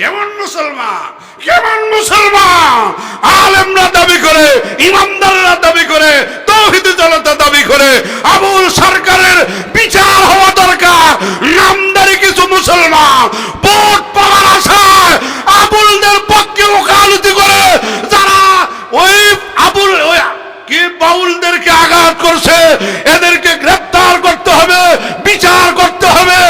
কেমন মুসলমান? কেমন মুসলমান? আলেমরা দাবি করে, ইমানদাররা দাবি করে, তৌহিদ জনতা দাবি করে, আবুল সরকারের বিচার হওয়া দরকার। নামদারি কিছু মুসলমান, ভোট পাওয়ার আশায় আবুলদের পক্ষে ওকালতি করে যারা ওই আবুল ওই কি বাউলদেরকে আঘাত করছে এদেরকে গ্রেফতার করতে হবে বিচার করতে হবে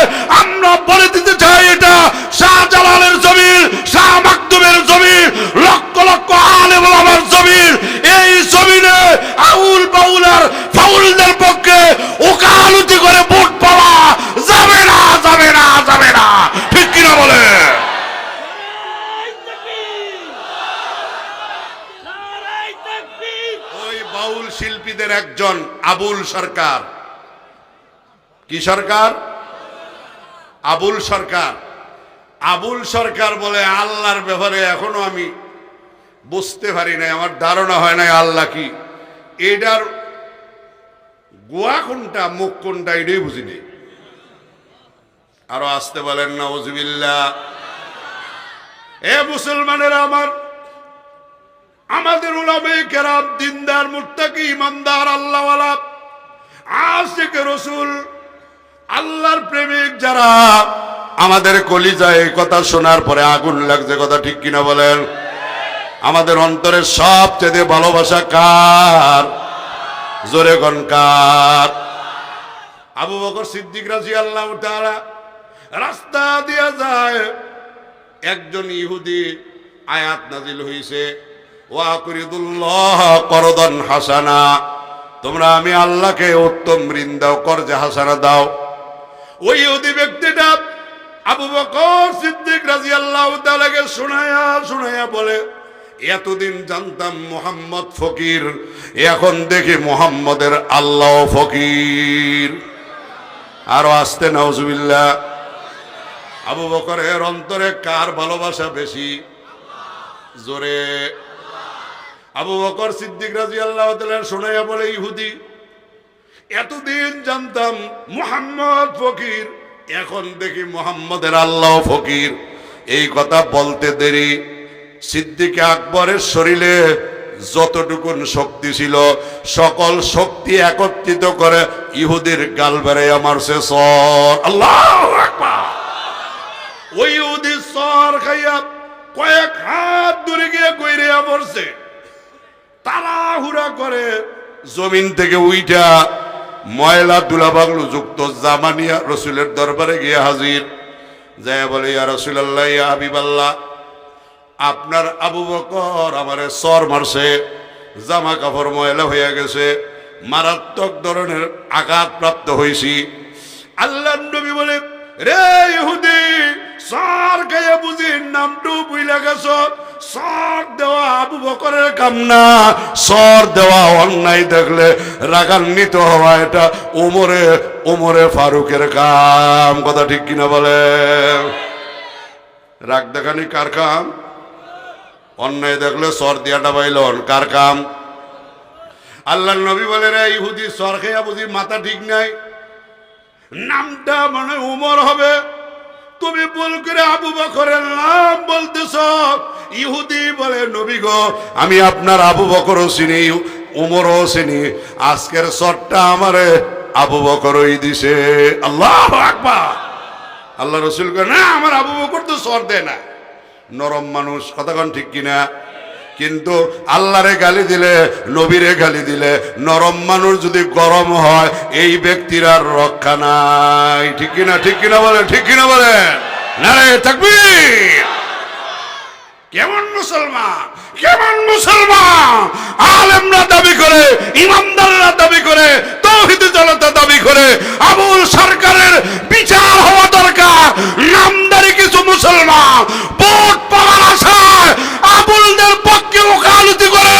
আমরা বলে দিতে চাই এটা শাহজালালের জমির শাহ মাকদুমের জমির লক্ষ লক্ষ আলেম আমার জমির এই জমিনে আউল বাউল আর পক্ষে ওকালতি করে ভোট পাওয়া যাবে না যাবে না যাবে না। ঠিক কিনা বলে? বাউল শিল্পীদের একজন আবুল সরকার। কি সরকার? আবুল সরকার। আবুল সরকার বলে আল্লাহর ব্যাপারে এখনও আমি বুঝতে পারি নাই, আমার ধারণা হয় নাই আল্লাহ কি। এটার গোয়া কোনটা মুখ কোনটা এটাই বুঝিনি। আরও আসতে বলেন নওয়াজবিল্লা এ মুসলমানেরা আমার, আমাদের উলামে কেরাম, দিনদার, মুত্তাকি, ইমানদার, আল্লাহওয়ালা আশিক রসুল, আল্লাহর প্রেমিক যারা, আমাদের কলিজায় কথা শোনার পরে আগুন লাগছে, কথা ঠিক কিনা বলেন? আমাদের অন্তরের সবচেয়ে ভালোবাসা কার? জোরে গন কার। আবু বকর সিদ্দিক রাজি আল্লাহ তাআলা রাস্তা দিয়া যায়। একজন ইহুদি আয়াত নাজিল হইছে ওয়াকুরিদুল্লাহ করদন হাসানা, তোমরা আমি আল্লাহকে উত্তম ঋণ দাও, কর্জে হাসানা দাও। ওই ইহুদি ব্যক্তিটা আবু বকর সিদ্দিক রাদিয়াল্লাহু তাআলাকে শোনায়া শোনায়া বলে এতদিন জানতাম মোহাম্মদ ফকির, এখন দেখি মোহাম্মদের আল্লাহ ফকির। আরও আসতে নাউজুবিল্লাহ। আবু বকরের অন্তরে কার ভালোবাসা বেশি? জোরে। আবু বকর সিদ্দিক রাজি আল্লাহ শোনাইয়া বলে, ইহুদি, এতদিন জানতাম মুহাম্মদ ফকির, এখন দেখি মোহাম্মদের আল্লাহ ফকির। এই কথা বলতে দেরি। সিদ্দিক আকবরের শরীরে যতটুকুন শক্তি ছিল, সকল শক্তি একত্রিত করে ইহুদির গাল বেড়ে আমার সে সর আল্লাহ ওই ইহুদি সর খাইয়া কয়েক হাত দূরে গিয়ে কইরিয়া পড়ছে তাড়াহুড়া করে জমিন থেকে উইটা ময়লা দুলাবাগলু যুক্ত জামানিয়া রসুলের দরবারে গিয়ে হাজির। যায় বলে, ইয়া রসুলাল্লাহ, ইয়া হাবিবাল্লাহ আপনার আবু বকর আমারে সর মারছে, জামা কাপড় ময়লা হয়ে গেছে, মারাত্মক ধরনের আঘাত প্রাপ্ত হয়েছি আল্লাহ নবী বলে, রে ইহুদি, সর গায়ে বুঝি নামটু বুইলা গেছ, সর দেওয়া আবু বকরের কাম না সর দেওয়া অন্যায় দেখলে রাগান্বিত হওয়া এটা ওমরে ওমরে ফারুকের কাম। কথা ঠিক কিনা বলে? রাগ দেখানি কার কাম? অন্যায় দেখলে সর দিয়াটা পাইলন কার কাম? আল্লাহ নবী বলে, রে ইহুদি সর খেয়া বুঝি মাথা ঠিক নাই? নামটা মানে উমর হবে। তুমি ভুল করে আবু বকরের নাম বলতেছ। ইহুদি বলে, নবী গো, আমি আপনার আবু বকরও চিনি, উমরও চিনি। আজকের সরটা আমারে আবু বকরই দিছে। আল্লাহ আকবার। আল্লাহ রসুল না, আমার আবু বকর তো সর দেয় না। নরম মানুষ কতক্ষণ ঠিক কিনা? কিন্তু আল্লাহরে গালি দিলে, নবীরে গালি দিলে, নরম মানুষ যদি গরম হয়, এই ব্যক্তির আর রক্ষা নাই। ঠিক কিনা ঠিক কিনা বলে ঠিক কিনা বলে না থাকবি কেমন মুসলমান? কেমন মুসলমান? আলেমরা দাবি করে, ইমানদাররা দাবি করে, তৌহিদ জনতা দাবি করে, আবুল সরকারের বিচার হওয়া দরকার। নামদারি কিছু মুসলমান, ভোট পাওয়ার আশায় আবুলদের পক্ষে ওকালতি করে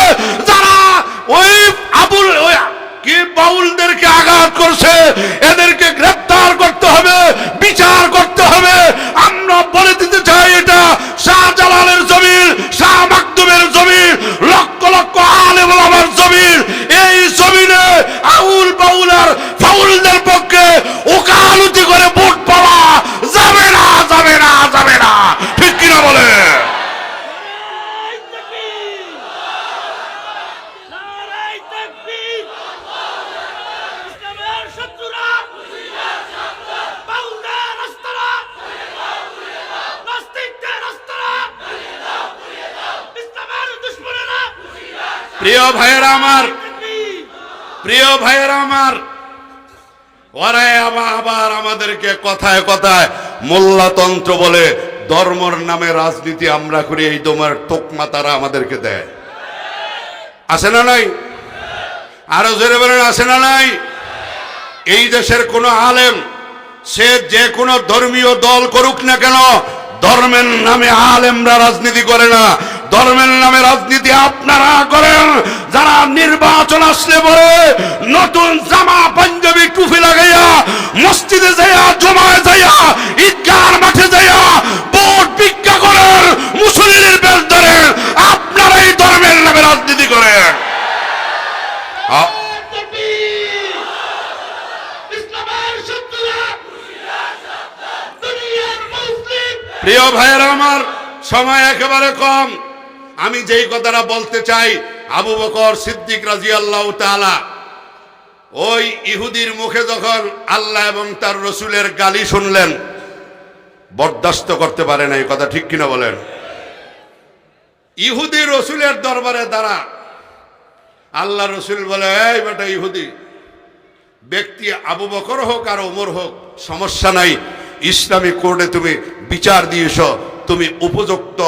যারা ওই আবুল ওই কি বাউলদেরকে আঘাত করছে এদেরকে গ্রেফতার করতে হবে বিচার করতে হবে আমরা বলে দিতে চাই এটা শাহজালালের জমির শাহ মাকদুমের জমির লক্ষ লক্ষ আলেম আমার জমির এই জমিনে আউল বাউল আর ফাউলদের পক্ষে ওকালতি করে ভোট পাওয়া যাবে না যাবে না যাবে না ঠিক কিনা বলে প্রিয় ভাইয়েরা আমার, প্রিয় ভাইয়েরা আমার, ওরা আবার আবার আমাদেরকে কথায় কথায় মোল্লাতন্ত্র বলে ধর্মর নামে রাজনীতি আমরা করি, এই তোমার তোকমা তারা আমাদেরকে দেয়। আছে না নাই? আরও জোরে বলেন আছে না নাই? এই দেশের কোন আলেম, সে যে কোনো ধর্মীয় দল করুক না কেন, ধর্মের নামে আলেমরা রাজনীতি করে না। ধর্মের নামে রাজনীতি আপনারা করেন, যারা নির্বাচন আসলে পরে নতুন জামা পাঞ্জাবি টুপি লাগাইয়া মসজিদে যাইয়া, জমায় যাইয়া, ঈদগার মাঠে যাইয়া ভোট ভিক্ষা করেন মুসলিমের বেশ ধরেন আপনারা এই ধর্মের নামে রাজনীতি করেন। প্রিয় ভাইয়েরা আমার সময় একেবারে কম। আমি যেই কথাটা বলতে চাই, আবু বকর সিদ্দিক রাজি আল্লাহ তালা ওই ইহুদির মুখে যখন আল্লাহ এবং তার রসুলের গালি শুনলেন, বরদাস্ত করতে পারে না এই কথা ঠিক কিনা বলেন? ইহুদি রসুলের দরবারে দ্বারা আল্লাহ রসুল বলে, এই বেটা ইহুদি, ব্যক্তি আবু বকর হোক আর ওমর হোক, সমস্যা নাই, ইসলামী কোর্টে তুমি বিচার দিয়েছ, তুমি উপযুক্ত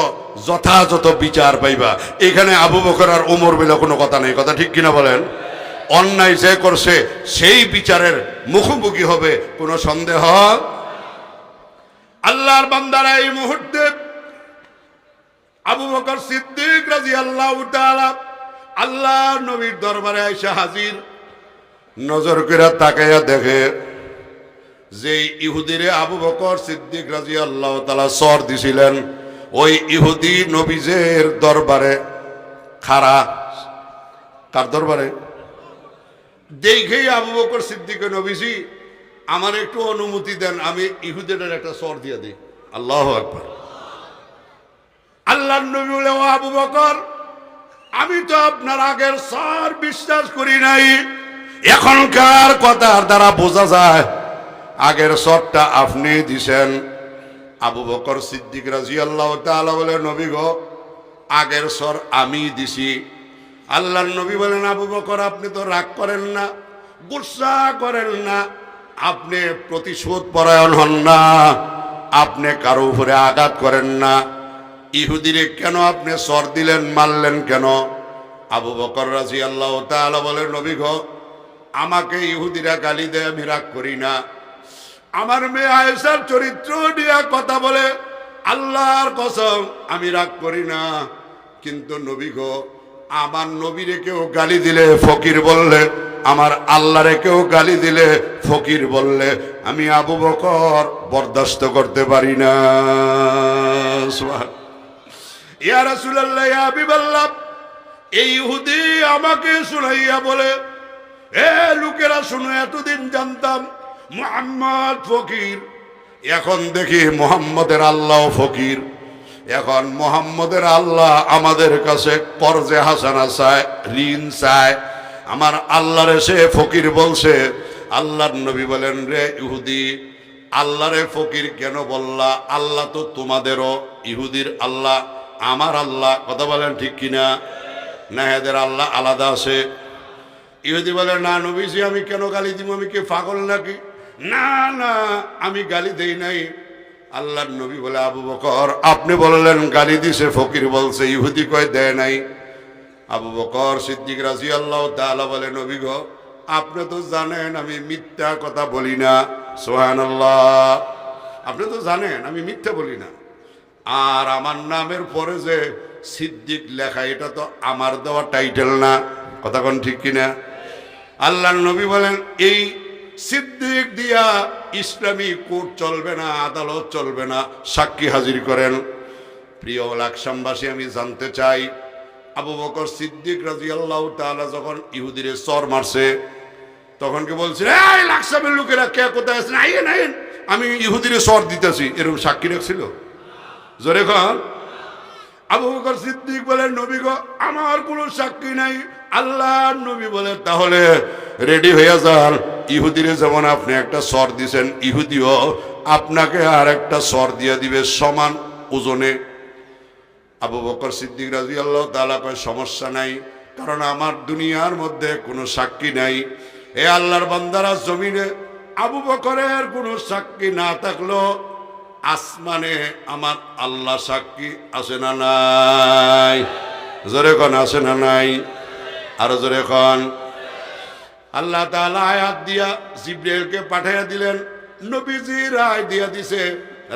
যথাযথ বিচার পাইবা। এখানে আবু বকর আর ওমর বলে কোনো কথা নেই। কথা ঠিক কিনা বলেন? অন্যায় যে করছে, সেই বিচারের মুখোমুখি হবে, কোনো সন্দেহ? আল্লাহর বান্দারা এই মুহূর্তে আবু বকর সিদ্দিক রাজি আল্লাহ আল্লাহ নবীর দরবারে আইসা হাজির। নজর করে তাকাইয়া দেখে যে ইহুদিরে আবু বকর সিদ্দিক রাজি আল্লাহ তালা সর দিছিলেন। ওই ইহুদি নবীজের দরবারে, খারা, কার দরবারে? দেখেই আবু বকর সিদ্দিকে নবীজি আমার একটু অনুমতি দেন, আমি ইহুদের একটা সর দিয়ে দিই। আল্লাহ একবার আল্লাহ নবী বলে, ও আবু বকর, আমি তো আপনার আগের সর বিশ্বাস করি নাই। এখনকার কথার দ্বারা বোঝা যায়, আগের সরটা আপনি দিছেন। আবু বকর সিদ্দিক রাজি আল্লাহ তালা বলে, নবী গো, আগের সর আমি দিছি। আল্লাহর নবী বলেন, আবু বকর, আপনি তো রাগ করেন না, গুসা করেন না, আপনি প্রতিশোধ পরায়ণ হন না, আপনি কারও উপরে আঘাত করেন না। ইহুদিরে কেন আপনি সর দিলেন, মারলেন কেন? আবু বকর রাজি আল্লাহ তাআলা বলে, নবী গো, আমাকে ইহুদিরা গালি দেয়, আমি রাগ করি না। আমার মেয়ে আয়েশার চরিত্র নিয়ে কথা বলে, আল্লাহর কসম, আমি রাগ করি না। কিন্তু নবী গো, আমার নবীরে কেউ গালি দিলে ফকির বললে, আমার আল্লাহরে কেউ গালি দিলে ফকির বললে, আমি আবু বকর বরদাস্ত করতে পারি না। ইয়া রাসূলুল্লাহ, ইয়া এই ইহুদি আমাকে শুনাইয়া বলে, এ লোকেরা, শুনো, এতদিন জানতাম মোহাম্মদ ফকির। এখন দেখি মোহাম্মদের আল্লাহ ফকির। এখন মোহাম্মদের আল্লাহ আমাদের কাছে কর্জে হাসানা চায়, ঋণ চায়। আমার আল্লাহরে সে ফকির বলছে, আল্লাহর নবী বলেন, রে ইহুদি, আল্লাহরে ফকির কেন বললা? আল্লাহ তো তোমাদেরও ইহুদির আল্লাহ, আমার আল্লাহ। কথা বলেন ঠিক কিনা? না এদের আল্লাহ আলাদা আছে। ইহুদি বলে, না নবীজি, আমি কেন গালি দিব? আমি কি পাগল নাকি? না না, আমি গালি দেই নাই। আল্লাহর নবী বলে, আবু বকর, আপনি বললেন, গালি দিছে, ফকির বলছে, ইহুদি কয়, দেয় নাই। আবু বকর সিদ্দিক রাজি আল্লাহ তাআলা বলে, নবী গো, আপনি তো জানেন, আমি মিথ্যা কথা বলি না। সোহান আল্লাহ আপনি তো জানেন, আমি মিথ্যা বলি না। আর আমার নামের পরে যে সিদ্দিক লেখা, এটা তো আমার দেওয়া টাইটেল না। কথা কোন ঠিক কিনা? আল্লাহ নবী বলেন, এই সিদ্দিক দিয়া ইসলামী কোর্ট চলবে না, আদালত চলবে না, সাক্ষী হাজির করেন। প্রিয় লাকসামবাসী, আমি জানতে চাই, আবু বকর সিদ্দিক রাজি আল্লাহ তাআলা যখন ইহুদিরে চর মারছে, তখন কি বলছে, এই লাকসামের লোকেরা কে, কোথায় আছেন? আইয়েন আইয়েন আমি ইহুদিরে চর দিতেছি। এরকম সাক্ষী রাখছিল? জোরে কন। আবু বকর সিদ্দিক বলে নবী গো, আমার কোনো সাক্ষী নাই। আল্লাহ নবী বলে, তাহলে রেডি হয়ে যান। ইহুদিরে যেমন আপনি একটা স্বর দিছেন, ইহুদিও আপনাকে আর একটা স্বর দিয়ে দিবে সমান ওজনে। আবু বকর সিদ্দিক রাজি আল্লাহ তালা কয়, সমস্যা নাই, কারণ আমার দুনিয়ার মধ্যে কোনো সাক্ষী নাই। এ আল্লাহর বান্দারা জমিনে আবু বকরের কোনো সাক্ষী না থাকল, আসমানে আমার আল্লাহ সাক্ষী আছে না নাই? জোরে কন, আছে না নাই? আরও জোরে কন। আল্লাহ তালা আয়াত দিয়া জিব্রাইলকে পাঠাইয়া দিলেন। নবীজি রায় দিয়া দিছে,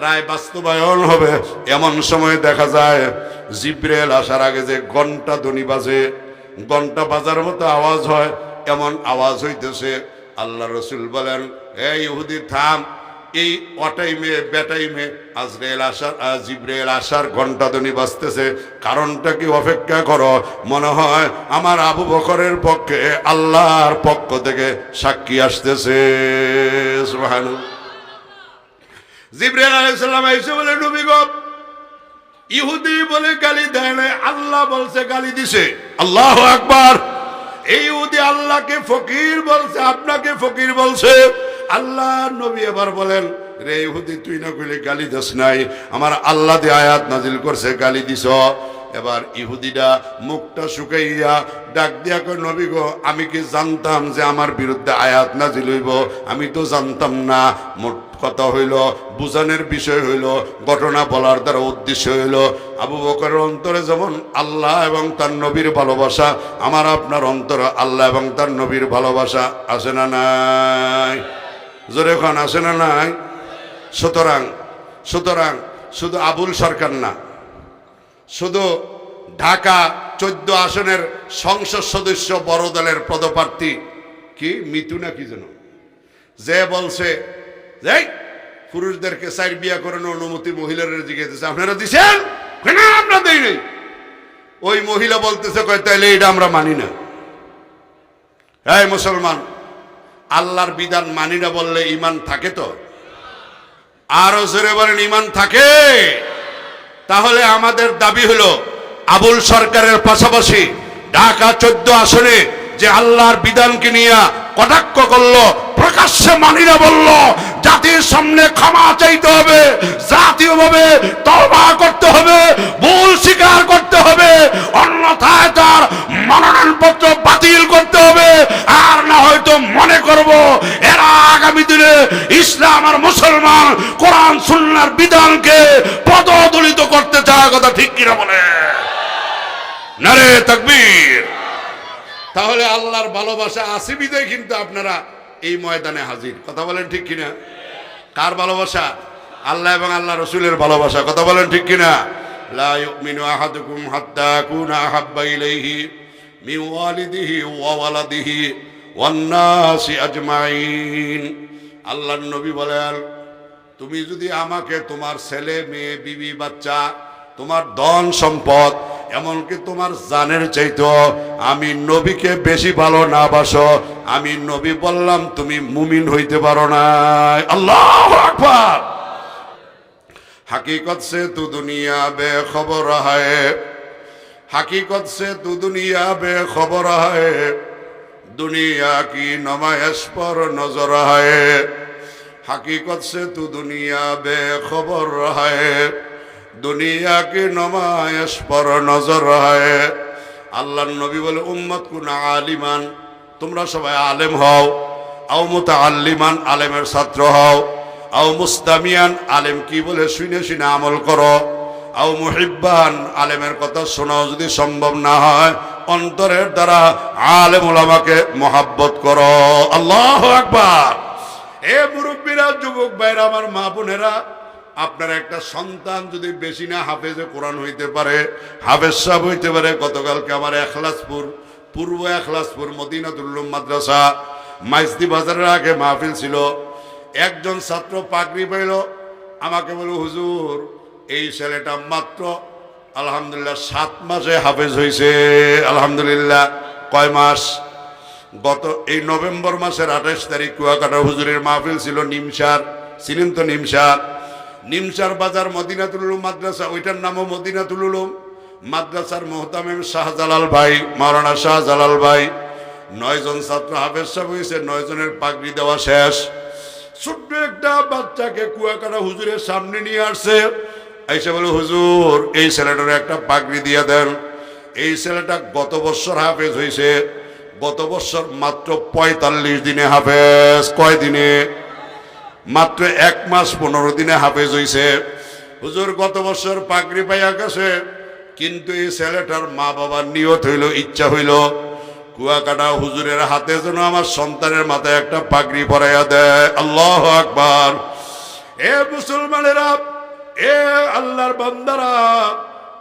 রায় বাস্তবায়ন হবে। এমন সময় দেখা যায় জিব্রেল আসার আগে যে ঘণ্টা ধ্বনি বাজে, ঘণ্টা বাজার মতো আওয়াজ হয়। এমন আওয়াজ হইতেছে, আল্লাহ রসুল বলেন এই ইহুদি, থাম এই অটাইমে বেটাইমে আজরাইল আসার আহ, জিব্রাইল আসার ঘণ্টা ধ্বনি বাজতেছে। কারণটা কি অপেক্ষা করো? মনে হয় আমার আবু বকরের পক্ষে আল্লাহর পক্ষ থেকে সাক্ষী আসতেছে। সুবহানাল্লাহ। জিব্রাইল আলাইহিস সালাম এসে বলে গো ইহুদি বলে গালি দেয় নাই আল্লাহ বলছে গালি দিছে। আল্লাহ আকবার। এই ইহুদি আল্লাহকে ফকির বলছে আপনাকে ফকির বলছে। আল্লাহ নবী এবার বলেন, রে ইহুদি, তুই না কইলে গালি দাস নাই। আমার আল্লাহ দিয়ে আয়াত নাজিল করছে, গালি দিস। এবার ইহুদিরা মুখটা শুকাইয়া ডাক দিয়া কই নবী গো, আমি কি জানতাম যে আমার বিরুদ্ধে আয়াত নাজিল হইব? আমি তো জানতাম না। মোট কথা হইল, বুঝানোর বিষয় হইল, ঘটনা বলার দ্বারা উদ্দেশ্য হইল। আবু বকরের অন্তরে যেমন আল্লাহ এবং তার নবীর ভালোবাসা, আমার আপনার অন্তরে আল্লাহ এবং তার নবীর ভালোবাসা আছে না নাই? জোরে খান আছে না নাই? সুতরাং সুতরাং শুধু আবুল সরকার না, শুধু ঢাকা চোদ্দ আসনের সংসদ সদস্য বড় দলের পদপ্রার্থী, কি মিতু না কি যেন? যে বলছে যে পুরুষদেরকে সাইড বিয়া করানোর অনুমতি মহিলাদের জিজ্ঞেস আপনারা কেন আমরা দেই নাই। ওই মহিলা বলতেছে, কয়, তাইলে এটা আমরা মানি না। এই মুসলমান আল্লাহর বিধান মানি না বললে ইমান থাকে তো? আরও জোরে বলেন ইমান থাকে? তাহলে আমাদের দাবি হলো, আবুল সরকারের পাশাপাশি ঢাকা চোদ্দ আসনে যে আল্লাহর বিধানকে নিয়ে কটাক্ষ করল, প্রকাশ্যে মানি না বলল জাতির সামনে ক্ষমা চাইতে হবে, জাতীয়ভাবে তওবা করতে হবে, ভুল স্বীকার করতে হবে, অন্যথায় তার মনোনয়নপত্র বাতিল করতে হবে। আর না হয়তো মনে করব, এরা আগামী দিনে ইসলাম আর মুসলমান কোরআন সুন্নার বিধানকে পদদলিত করতে চায়, কথা ঠিক কিনা বলে? নারে তাকবীর। তাহলে আল্লাহর ভালোবাসা আছে বিদায় কিন্তু আপনারা এই ময়দানে হাজির। কথা বলেন ঠিক কিনা? কার ভালোবাসা? আল্লাহ এবং আল্লাহ রসুলের ভালোবাসা। কথা বলেন ঠিক কিনা? লা আজমাইন। আল্লাহর নবী বলেন, তুমি যদি আমাকে তোমার ছেলে, মেয়ে, বিবি, বাচ্চা, তোমার ধন সম্পদ এমনকি তোমার জানের চাইতো আমি নবীকে বেশি ভালো না বাস। আমি নবী বললাম, তুমি মুমিন হইতে পারো না। আল্লাহ আকবার। হাকিকত সে তু দুনিয়া বে খবর হায়। হাকিকত সে তু দুনিয়া বে খবর হায়। দুনিয়া কি নমায়স পর নজর হায়? হাকিকত সে তু দুনিয়া বে খবর হায়। দুনিয়া কি নমায়স পর নজর হয় আল্লাহ নবী বলে, উম্মত কুন আলিমান, তোমরা সবাই আলেম হও। আও মোতা আল্লিমান আলেমের ছাত্র হও। আও মুস্তামিয়ান আলেম কি বলে, শুনে শুনে আমল করো। আও মুহিব্বান, আলেমের কথা শোনাও, যদি সম্ভব না হয়, অন্তরের দ্বারা আলেম ওলামাকে মহাব্বত করো। আল্লাহ একবার এ মুরব্বীরা, যুবক বাইরা আমার মা বোনেরা আপনার একটা সন্তান যদি বেশি না হাফেজে কোরআন হইতে পারে, হাফেজ সাহেব হইতে পারে, গতকালকে আমার এখলাসপুর, পূর্ব এখলাসপুর মদিনাতুল্লুম মাদ্রাসা, মাইজদি বাজারের আগে মাহফিল ছিল। একজন ছাত্র পাগড়ি পাইল আমাকে বলল, হুজুর, এই ছেলেটা মাত্র আলহামদুলিল্লাহ সাত মাসে হাফেজ হয়েছে আলহামদুলিল্লাহ, কয় মাস? গত এই নভেম্বর মাসের আঠাশ তারিখ কুয়াকাটা হুজুরের মাহফিল ছিল নিমসার ছিলেন তো নিমসার। নিমসার বাজার মদিনাতুল মাদ্রাসা, ওইটার নামও মদিনাতুল উলুম। মাদ্রাসার মোহতামিম শাহজালাল ভাই, মাওলানা শাহজালাল ভাই। নয়জন ছাত্র হাফেজ সাহেব হয়েছে নয়জনের পাগড়ি দেওয়া শেষ। ছোট্ট একটা বাচ্চাকে কুয়াকাটা হুজুরের সামনে নিয়ে আসছে। এসে বলে, হুজুর, এই ছেলেটার একটা পাগড়ি দিয়ে দেন। এই ছেলেটা গত বছর হাফেজ হয়েছে। গত বছর মাত্র পঁয়তাল্লিশ দিনে হাফেজ। কয় দিনে মাত্র এক মাস পনেরো দিনে হাফেজ হইছে। হুজুর, গত বছর পাগড়ি পাইয়া গেছে, কিন্তু এই ছেলেটার মা বাবার নিয়ত হইল, ইচ্ছা হইল। কুয়াকাটা হুজুরের হাতে যেন আমার সন্তানের মাথায় একটা পাগড়ি পরাইয়া দেয়। আল্লাহ আকবার। এ মুসলমানেরা, এ আল্লাহর বান্দারা,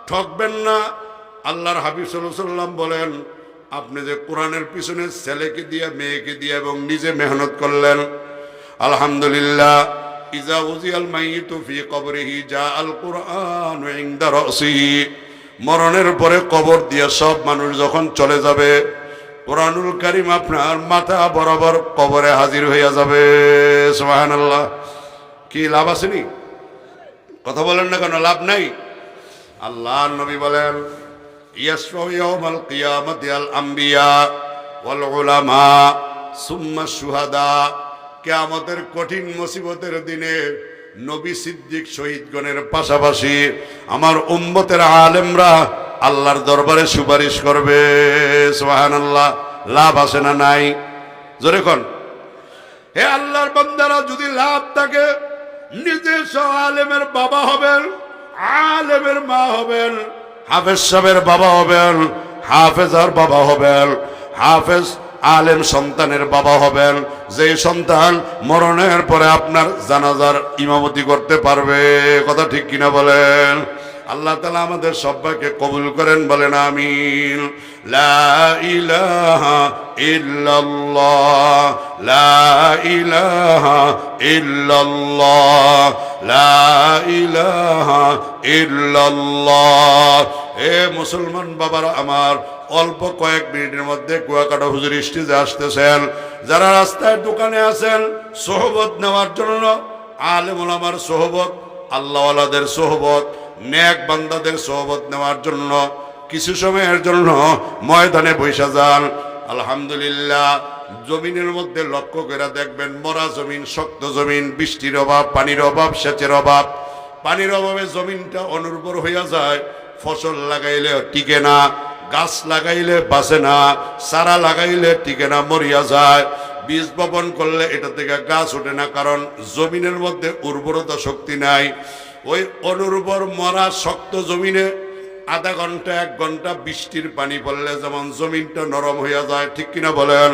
ঠকবেন না। আল্লাহর হাবিব সাল্লাম বলেন, আপনি যে কোরআনের পিছনে ছেলেকে দিয়ে, মেয়েকে দিয়ে এবং নিজে মেহনত করলেন আলহামদুলিল্লাহ। ইজা উজিয়াল মাইয়িতু ফি কবরিহি জা আল কুরআন ইনদা রাসিহি মরণের পরে কবর দিয়ে সব মানুষ যখন চলে যাবে কোরআনুল কারিম আপনার মাথা বরাবর কবরে হাজির হইয়া যাবে। সুবহানাল্লাহ। কি লাভ আসেনি কথা বলেন না কেন লাভ নাই? আল্লাহ নবী বলেন ইয়াসফাউ ইয়াউমাল কিয়ামাতি আল আম্বিয়া ওয়াল উলামা সুম্মা শুহাদা কিয়ামতের কঠিন মুসিবতের দিনে নবী সিদ্দিক শহীদগণের পাশাপাশি আমার উম্মতের আলেমরা আল্লাহর দরবারে সুপারিশ করবে। সুবহানাল্লাহ। লাভ আছে না নাই? জোরে কোন। হে আল্লাহর বান্দারা, যদি লাভ থাকে নিজস্ব আলেমের বাবা হবেন, আলেমের মা হবেন, হাফেজ সাহেবের বাবা হবেন হাফেজার বাবা হবেন, হাফেজ আলেম সন্তানের বাবা হবেন। যে সন্তান মরণের পরে আপনার জানাজার ইমামতি করতে পারবে। কথা ঠিক কিনা বলেন? আল্লাহ তালা আমাদের সবাইকে কবুল করেন, বলেন আমিন। লা ইলাহা লা ইলাহা লা ইলাহা এ মুসলমান বাবারা আমার, অল্প কয়েক মিনিটের মধ্যে কুয়াকাটা হুজুর স্টেজে আসতেছেন। যারা রাস্তায় দোকানে আছেন, সোহবত নেওয়ার জন্য আলেম ওলামার সোহবত, আল্লাহওয়ালাদের সোহবত। নেক বান্দাদের সোহবত নেওয়ার জন্য, কিছু সময়ের জন্য ময়দানে বৈশা যান। আলহামদুলিল্লাহ, জমিনের মধ্যে লক্ষ্য করে দেখবেন মরা জমিন, শক্ত জমিন, বৃষ্টির অভাব, পানির অভাব, সেচের অভাব। পানির অভাবে জমিনটা অনুর্বর হইয়া যায়, ফসল লাগাইলে টিকে না, গাছ লাগাইলে বাঁচে না, চারা লাগাইলে টিকে না, মরিয়া যায়। বীজ বপন করলে এটা থেকে গাছ ওঠে না, কারণ জমিনের মধ্যে উর্বরতা শক্তি নাই। ওই অনুর্বর মরা শক্ত জমিনে আধা ঘণ্টা, এক ঘণ্টা বৃষ্টির পানি পড়লে যেমন জমিনটা নরম হইয়া যায়, ঠিক কিনা বলেন?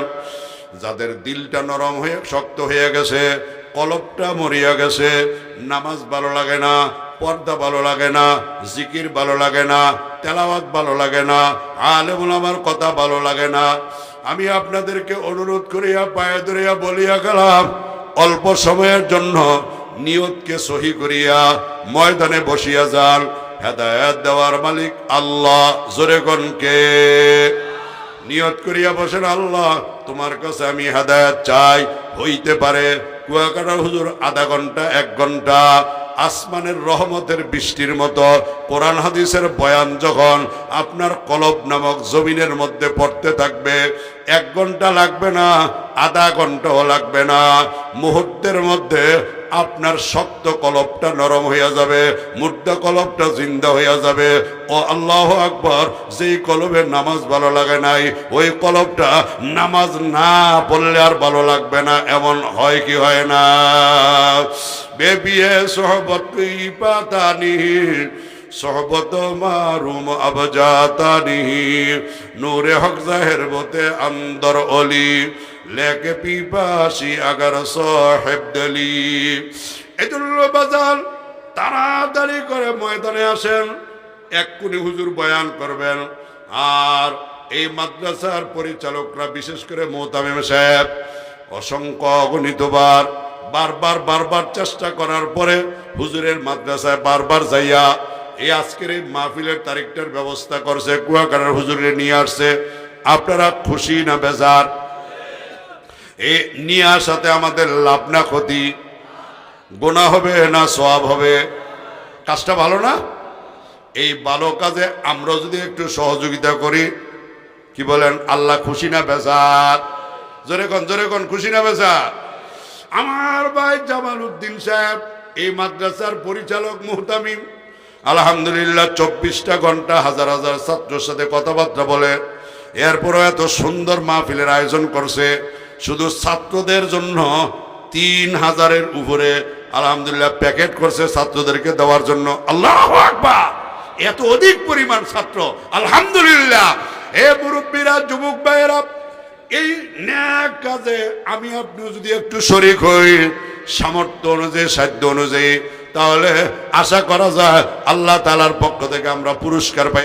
যাদের দিলটা নরম হয়ে, শক্ত হয়ে গেছে কলপটা মরিয়া গেছে, নামাজ ভালো লাগে না, পর্দা ভালো লাগে না, জিকির ভালো লাগে না, তেলাওয়াত ভালো লাগে না, আলেমুল আমার কথা ভালো লাগে না। আমি আপনাদেরকে অনুরোধ করিয়া, পায়ে ধরিয়া বলিয়া গেলাম, অল্প সময়ের জন্য নিয়তকে সহি করিয়া ময়দানে বসিয়া যান। হেদায়াত দেওয়ার মালিক আল্লাহ, জোরে কে? নিয়ত করিয়া বসেন আল্লাহ, তোমার কাছে আমি হেদায়াত চাই। হইতে পারে কুয়াকাটা হুজুর আধা ঘণ্টা, এক ঘণ্টা। আসমানের রহমতের বৃষ্টির মতো কোরআন হাদিসের বয়ান যখন আপনার কলব নামক জমিনের মধ্যে পড়তে থাকবে, এক ঘণ্টা লাগবে না, আধা ঘন্টাও লাগবে না। মুহূর্তের মধ্যে আপনার শক্ত কলপটা নরম হইয়া যাবে মুদ্রা কলপটা জিন্দা হইয়া যাবে। ও আল্লাহ আকবর, যেই কলবের নামাজ ভালো লাগে নাই, ওই কলপটা নামাজ না পড়লে আর ভালো লাগবে না, এমন হয় কি হয় না। বেবিয়ে সহবত পাতানি, সহবত মারুম আবজাতানি, নূরে হক জাহের বতে আন্দর অলি। লেকে পিপাসি আগার সাহেব দলি এজন্য বাজার তাড়াতাড়ি করে ময়দানে আসেন, এক্ষুনি হুজুর বয়ান করবেন। আর এই মাদ্রাসার পরিচালকরা বিশেষ করে মোহতামিম সাহেব, অসংখ্য অগণিতবার, বারবার বারবার চেষ্টা করার পরে হুজুরের মাদ্রাসায় বারবার যাইয়া এই আজকের এই মাহফিলের তারিখটার ব্যবস্থা করছে, কুয়াকাটার হুজুরে নিয়ে আসছে। আপনারা খুশি না বেজার? এ নিয়ে আসাতে আমাদের লাভ না ক্ষতি। গোনা হবে না সব হবে। কাজটা ভালো না? এই ভালো কাজে আমরা যদি একটু সহযোগিতা করি, কি বলেন, আল্লাহ খুশি না বেজার? জোরে কন জোরে কন, খুশি না বেজার? আমার ভাই জামাল উদ্দিন সাহেব, এই মাদ্রাসার পরিচালক মুহতামিম, আলহামদুলিল্লাহ চব্বিশটা ঘণ্টা হাজার হাজার ছাত্রের সাথে কথাবার্তা বলে। এরপরও এত সুন্দর মাহফিলের আয়োজন করছে। শুধু ছাত্রদের জন্য তিন হাজারের উপরে আলহামদুলিল্লাহ প্যাকেট করছে ছাত্রদেরকে দেওয়ার জন্য। আল্লাহ আকবার! এত অধিক পরিমাণ ছাত্র। আলহামদুলিল্লাহ! এ মুরব্বীরা, যুবক ভাইয়েরা, এই ন্যাক কাজে আমি আপনি যদি একটু শরিক হই, সামর্থ্য অনুযায়ী, সাধ্য অনুযায়ী, তাহলে আশা করা যায় আল্লাহ তালার পক্ষ থেকে আমরা পুরস্কার পাই।